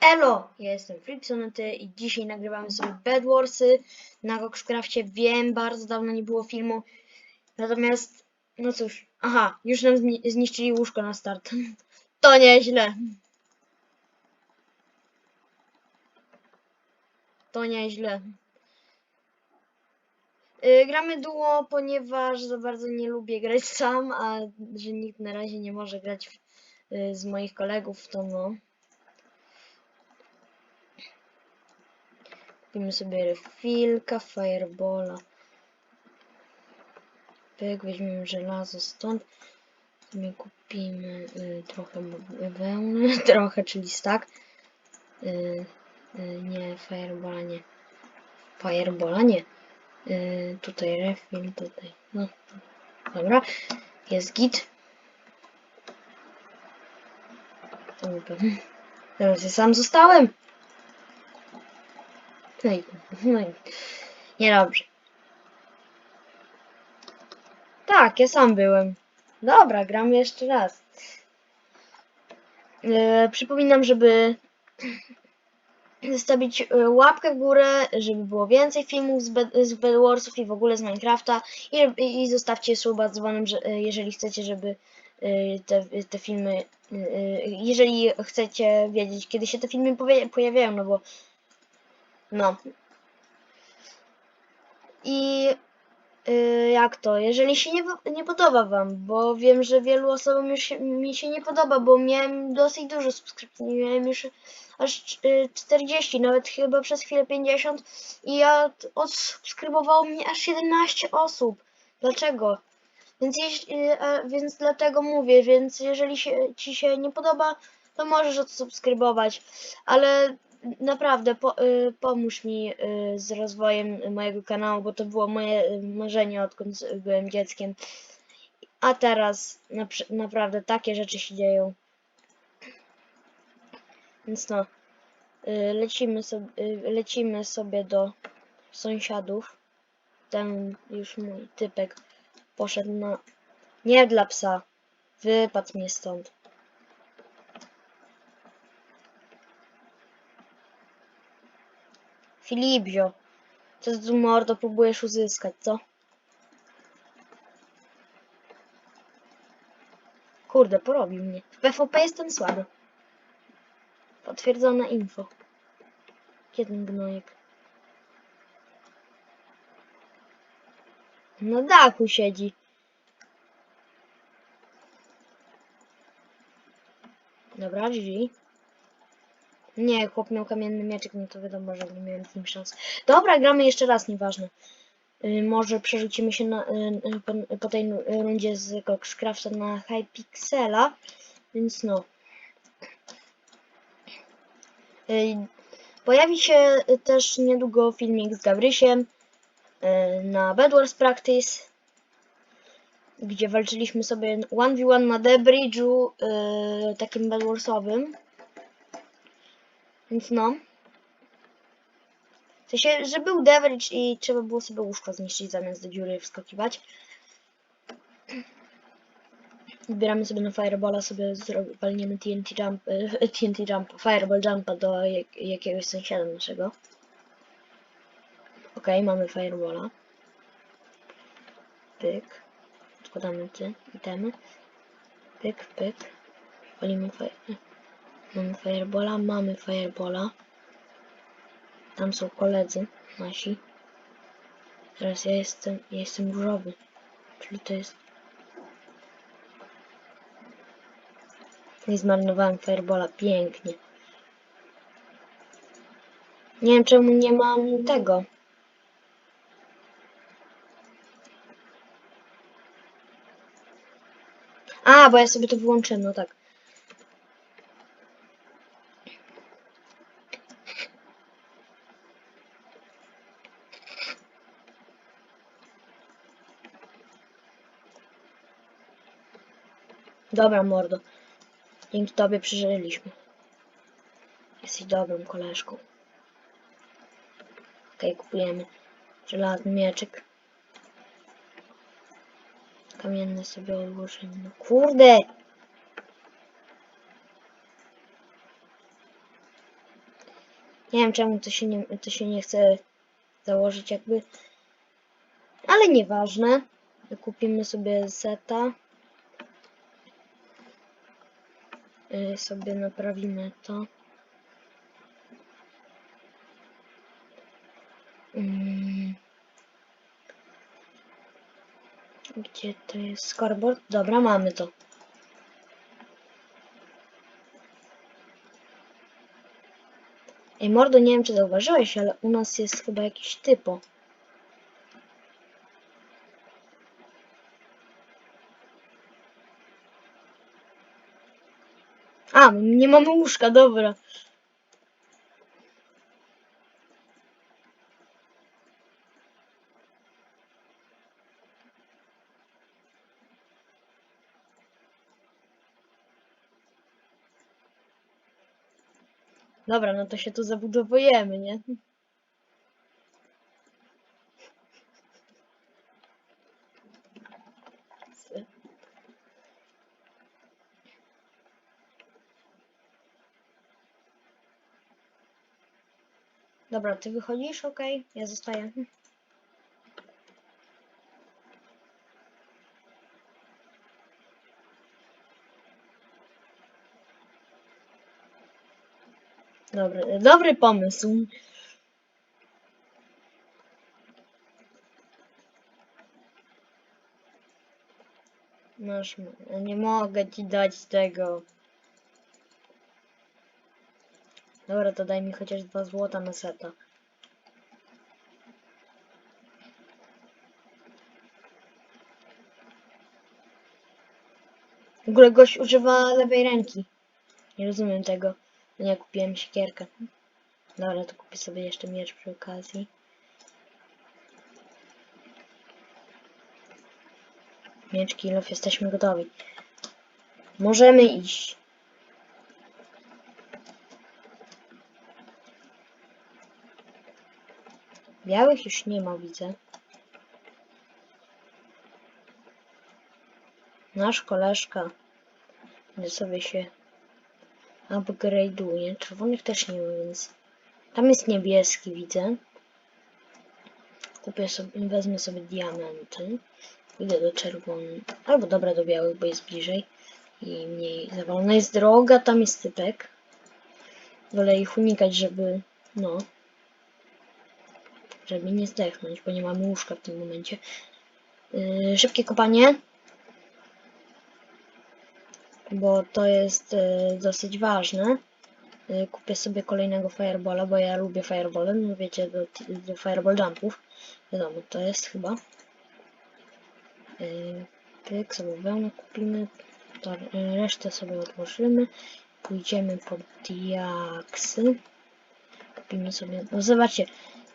Elo, ja jestem Fripsonety i dzisiaj nagrywamy sobie Bedwarsy na Roxcrafcie. Wiem, bardzo dawno nie było filmu. Natomiast, no cóż, aha, już nam zni zniszczyli łóżko na start. To nieźle. To nieźle. Yy, gramy duo, ponieważ za bardzo nie lubię grać sam, a że nikt na razie nie może grać w, yy, z moich kolegów, to no. Kupimy sobie refilka, firebola. Pyk, weźmiemy żelazo stąd. My kupimy y, trochę wełny, trochę, czyli stack. Y, y, nie, firebola nie. Firebola nie. Y, tutaj refil, tutaj. No, dobra. Jest git. Teraz ja sam zostałem. No i, no i niedobrze. Tak, ja sam byłem. Dobra, gram jeszcze raz. E, przypominam, żeby zostawić e, łapkę w górę, żeby było więcej filmów z, Bed z Bedwarsów i w ogóle z Minecrafta i, i zostawcie suba dzwonem, że, e, jeżeli chcecie, żeby te, te filmy, jeżeli chcecie wiedzieć, kiedy się te filmy pojawiają, no bo no. I y, jak to? Jeżeli się nie, nie podoba Wam, bo wiem, że wielu osobom już się, mi się nie podoba, bo miałem dosyć dużo subskrypcji. Miałem już aż y, 40, nawet chyba przez chwilę 50 i ja odsubskrybowało mnie aż 17 osób. Dlaczego? Więc, jeś- y, więc dlatego mówię, więc jeżeli się, Ci się nie podoba, to możesz odsubskrybować, ale naprawdę po, y, pomóż mi y, z rozwojem mojego kanału, bo to było moje y, marzenie odkąd byłem dzieckiem. A teraz napr- naprawdę takie rzeczy się dzieją. Więc no, y, lecimy, sobie, lecimy sobie do sąsiadów. Ten już mój typek poszedł na... Nie dla psa. Wypadł mnie stąd. Filipzio, co tu mordo próbujesz uzyskać, co? Kurde, porobił mnie. W PvP jestem słaby. Potwierdzone info. Jeden gnojek. Na dachu siedzi. Dobra, GG. Nie, chłop miał kamienny mieczek, no to wiadomo, że nie miałem z nim szans. Dobra, gramy jeszcze raz, nieważne. Y, może przerzucimy się na, y, y, po, po tej rundzie z Coxcrafta na Hypixela, więc no. Pojawi się też niedługo filmik z Gabrysiem na Bedwars Practice, gdzie walczyliśmy sobie 1v1 na The Bridge'u, takim Bedwarsowym. Więc no. W sensie, że był i trzeba było sobie łóżko zniszczyć zamiast do dziury wskakiwać. Zbieramy sobie na Firebola, sobie walniemy TNT Jump, TNT Jump, Fireball Jumpa do jak, jakiegoś sąsiada naszego. Okej, mamy Firebola. Pyk. Odkładamy te itemy. Pyk, pyk. Walimy fire. Mamy Firebola, mamy Firebola. Tam są koledzy nasi. Teraz ja jestem, ja jestem różowy. Czyli to jest... Nie zmarnowałem Firebola, pięknie. Nie wiem czemu nie mam tego. A, bo ja sobie to wyłączyłem, no tak. Dobra, mordo. Dzięki tobie przeżyliśmy. Jesteś dobrą koleżką. Okej, kupujemy żelazny mieczyk. Kamienny sobie odłożymy. No kurde! Nie wiem czemu to się nie, to się nie chce założyć jakby. Ale nieważne. Kupimy sobie seta. Y, sobie naprawimy to. Mm. Gdzie to jest scoreboard? Dobra, mamy to. Ej, mordo, nie wiem czy zauważyłeś, ale u nas jest chyba jakiś typo. A, nie mamy łóżka, dobra. Dobra, no to się tu zabudowujemy, nie? Dobra, ty wychodzisz, okej, ja zostaję. Dobry, dobry pomysł. Nie mogę ci dać tego. Dobra, to daj mi chociaż dwa złota na seta. W ogóle gość używa lewej ręki. Nie rozumiem tego. Nie kupiłem siekierkę. Dobra, to kupię sobie jeszcze miecz przy okazji. Miecz kilof, jesteśmy gotowi. Możemy iść. Białych już nie ma, widzę. Nasz koleżka, sobie się upgrade'uje. Czerwonych też nie ma, więc tam jest niebieski, widzę. Kupię sobie, wezmę sobie diamenty. Idę do czerwonych. Albo dobra, do białych, bo jest bliżej. I mniej zawalona jest droga, tam jest typek. Wolę ich unikać, żeby, no, żeby nie zdechnąć, bo nie mamy łóżka w tym momencie. Yy, szybkie kopanie. Bo to jest yy, dosyć ważne. Yy, kupię sobie kolejnego firebola, bo ja lubię firebole, no wiecie, do, do fireball jumpów. Wiadomo, to jest chyba. Yy, pyk, sobie wełnę kupimy. To, yy, resztę sobie odłożymy. Pójdziemy po diaksy. Kupimy sobie. No zobaczcie,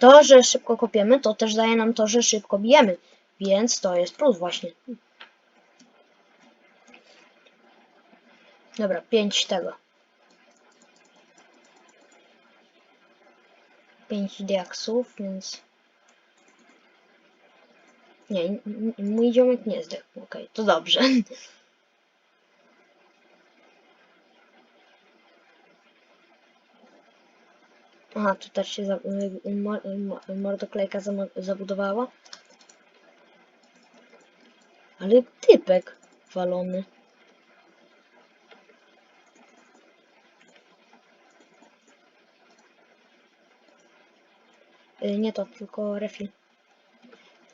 to, że szybko kopiemy, to też daje nam to, że szybko bijemy. Więc to jest plus właśnie. Dobra, 5 tego. 5 diaksów, więc... Nie, mój ziomek nie zdechł. Okej, to dobrze. Aha, tu też się y, y, y, mo- mordoklejka zabudowała. Ale typek walony. Nie to, tylko refil.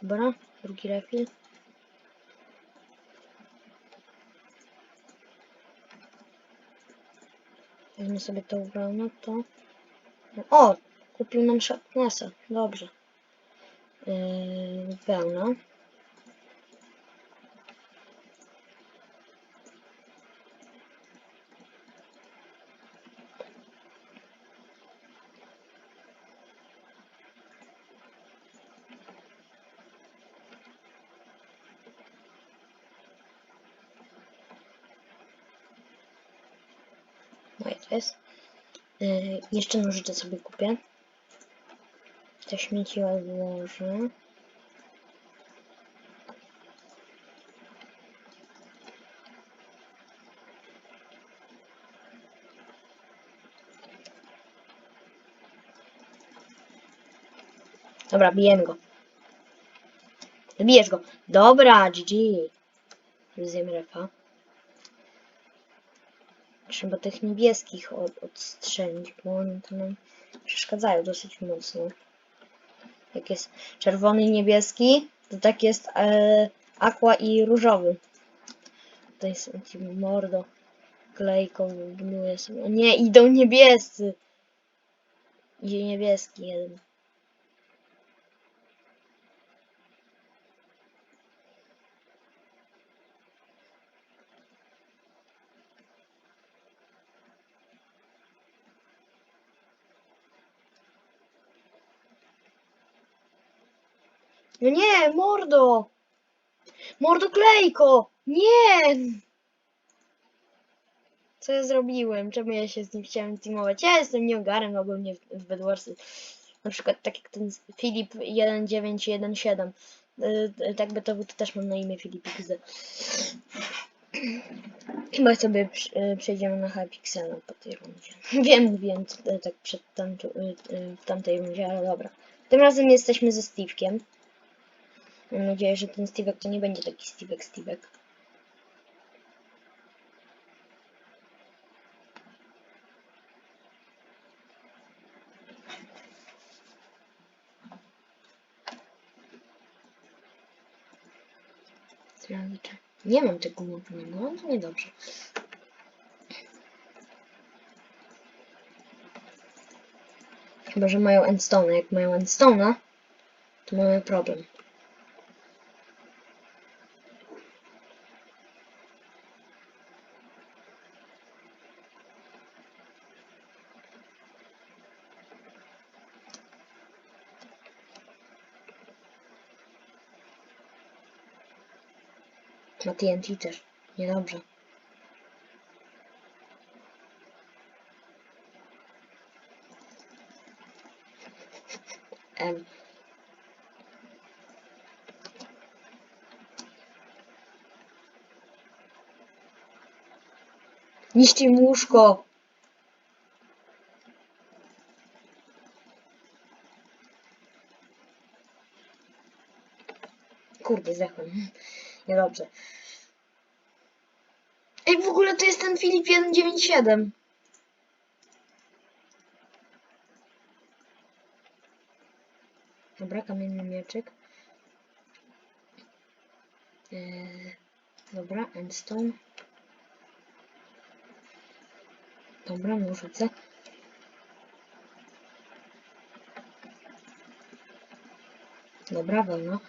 Dobra, drugi refil. Wezmę sobie tą wełnę, to... O! Kupił nam Sharpnessa. Dobrze. Yy, wełna. No to jest. Yy, jeszcze nożyce sobie kupię. Te śmieci odłożę. Dobra, bijemy go. Zabijesz go. Dobra, GG. Zjem refa. Trzeba tych niebieskich od, odstrzelić, bo oni to nam przeszkadzają dosyć mocno. Jak jest czerwony i niebieski, to tak jest e, aqua i różowy. Tutaj są ci mordo. Klejką gnuje sobie. Nie, idą niebiescy. Idzie niebieski jeden. No nie, mordo! Mordo klejko! Nie! Co ja zrobiłem? Czemu ja się z nim chciałem teamować? Ja jestem nieogarem ogólnie w, w Bedwarsy. Na przykład tak jak ten Filip 1917. Yy, yy, tak by to był, to też mam na imię Filip XD. Chyba sobie yy, przejdziemy na Hypixela po tej rundzie. Wiem, yy, tak przed yy, w tamtej rundzie, ale dobra. Tym razem jesteśmy ze Steve'kiem. Mam nadzieję, że ten Steve'ek to nie będzie taki Steve'ek Steve'ek. Nie mam tego umówionego, no to niedobrze. Chyba, że mają endstone. Jak mają endstone'a, to mamy problem. Na TNT też. Niedobrze. Em. Niszczy mu łóżko. Kurde, zdechłem. Niedobrze. Ej, w ogóle to jest ten Filip 197. Dobra, kamienny mieczyk. Eee, dobra, endstone. Dobra, rzucę. Dobra, wolno.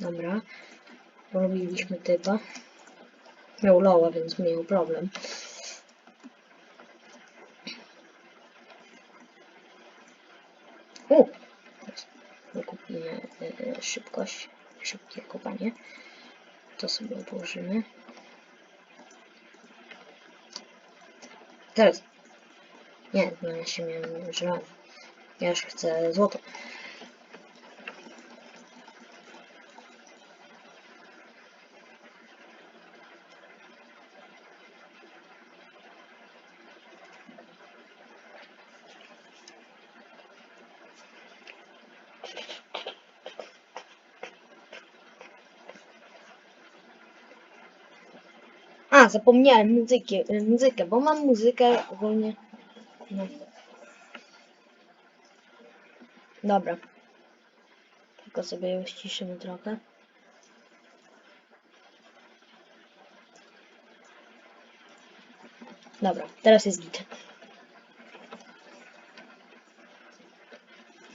Dobra. Porobiliśmy typa. Miał loła, więc miał problem. U! Wykupimy y, y, szybkość, szybkie kopanie. To sobie odłożymy. Teraz. Nie, no ja się miałem żelazo. Ja już chcę złoto. A, zapomniałem muzyki, muzykę, bo mam muzykę ogólnie. No. Dobra. Tylko sobie ją ściszymy trochę. Dobra, teraz jest git.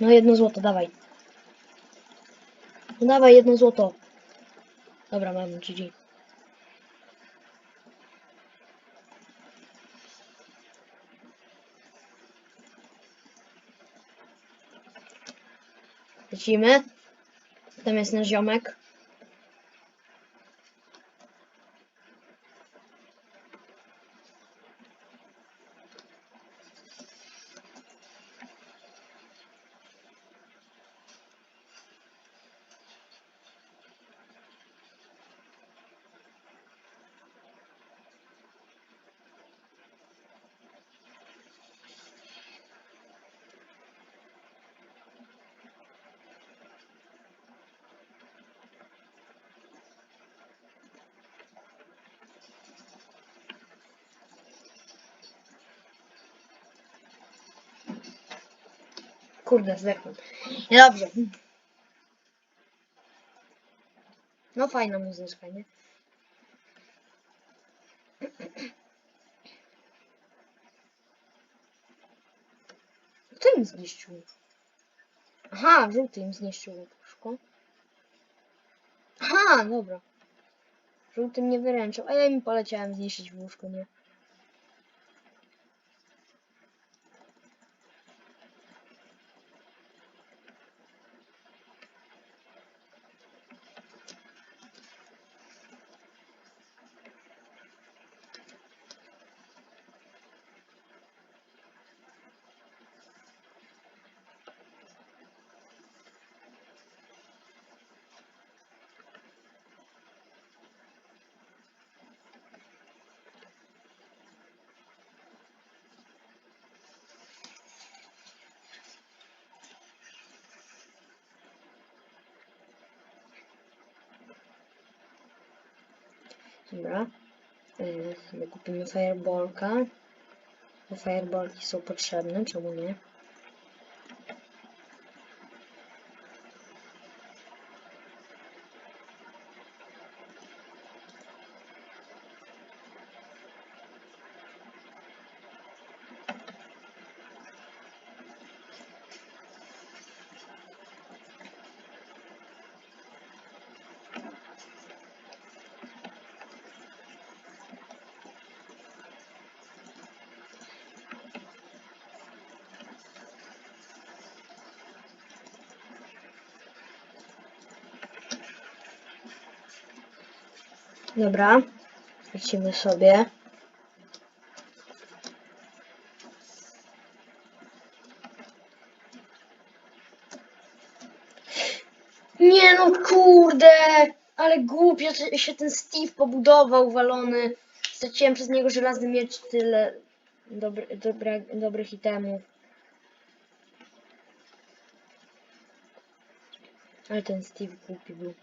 No jedno złoto, dawaj. No dawaj jedno złoto. Dobra, mam GG. Lecimy. Tam jest nasz ziomek. Kurde, zdechłem. Niedobrze. No fajna muzyczka, nie? Kto im zniszczył? Aha, żółty im zniszczył łóżko. Aha, dobra. Żółty mnie wyręczył, a ja im poleciałem zniszczyć łóżko, nie? Dobra. Yy, kupimy fireballka. Bo fireballki są potrzebne, czemu nie? Dobra. Lecimy sobie. Nie no kurde! Ale głupio się ten Steve pobudował, walony. Straciłem przez niego żelazny miecz tyle dobry, dobra, dobrych itemów. Ale ten Steve głupi był.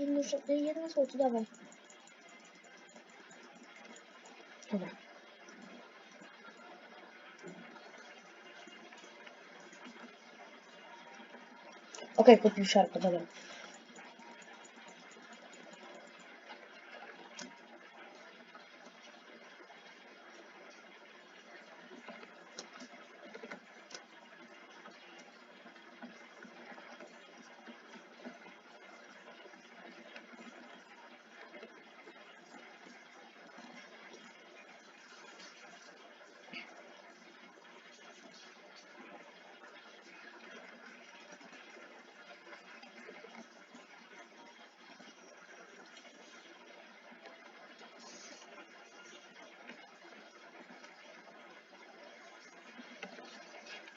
I muszę, jedno złoto, dawaj. Dobra. Okej, kupił szarpa, dobra.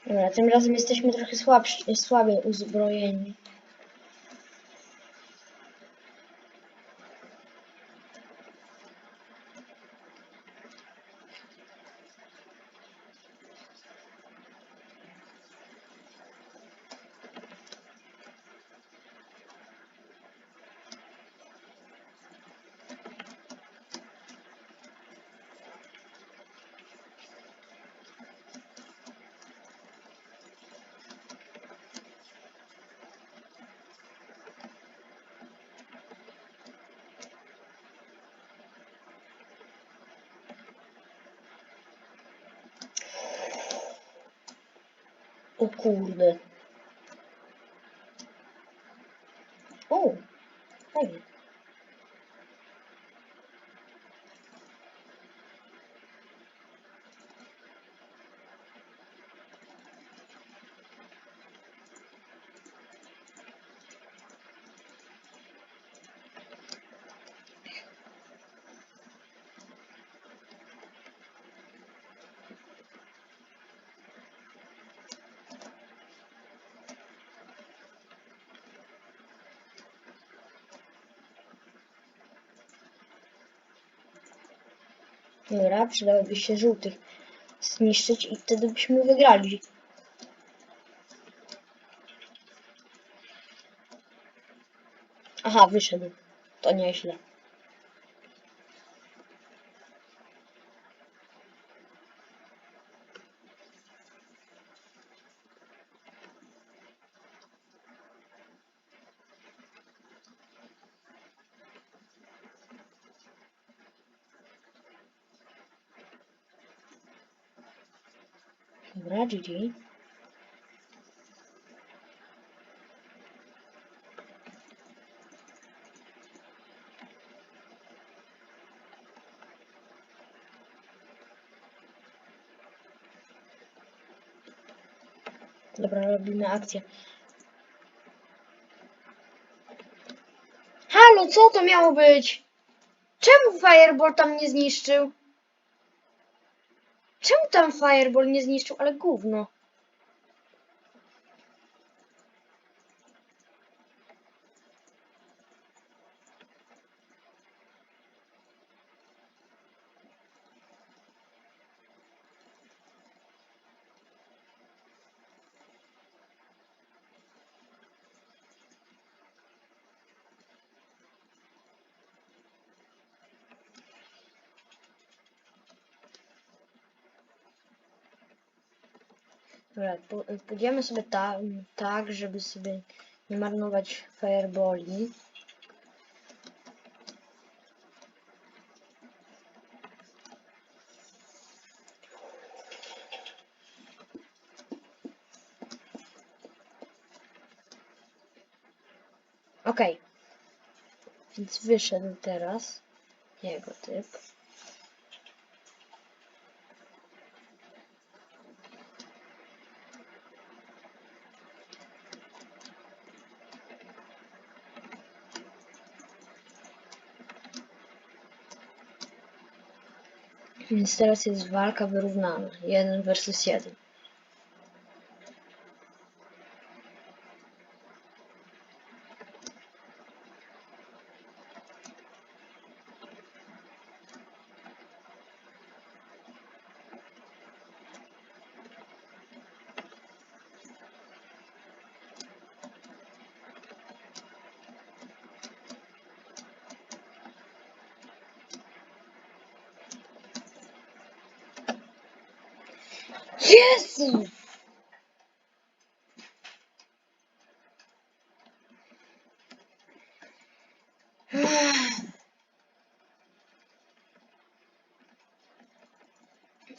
Dobra, tym razem jesteśmy trochę słabsi, słabiej uzbrojeni. O kurde. Dobra, przydałyby się żółtych zniszczyć i wtedy byśmy wygrali. Aha, wyszedł. To nieźle. Dobra, GG. Dobra, robimy akcję. Halo, co to miało być? Czemu Fireball tam nie zniszczył? Czemu tam Fireball nie zniszczył? Ale gówno. Dobra, pójdziemy sobie ta, tak, żeby sobie nie marnować fireballi. Okej. Więc wyszedł teraz jego typ. Więc teraz jest walka wyrównana. Jeden versus jeden. Jezu!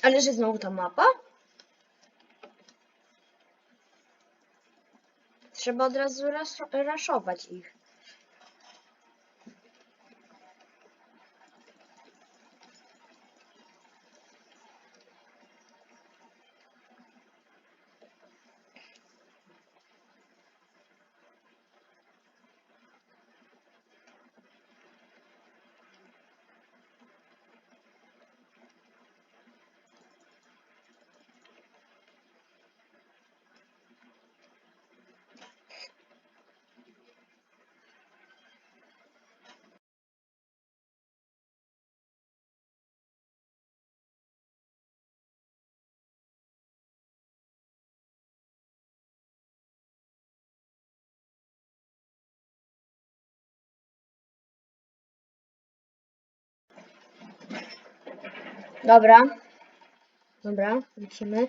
Ale że znowu ta mapa? Trzeba od razu ras raszować ich. Dobra. Dobra, lecimy.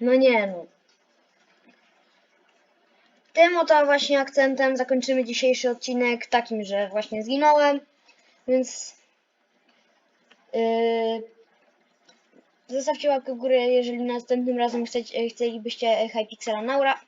No nie no. Tym oto właśnie akcentem zakończymy dzisiejszy odcinek takim, że właśnie zginąłem, więc yy, zostawcie łapkę w górę, jeżeli następnym razem chcecie, chcielibyście Hypixela Naura.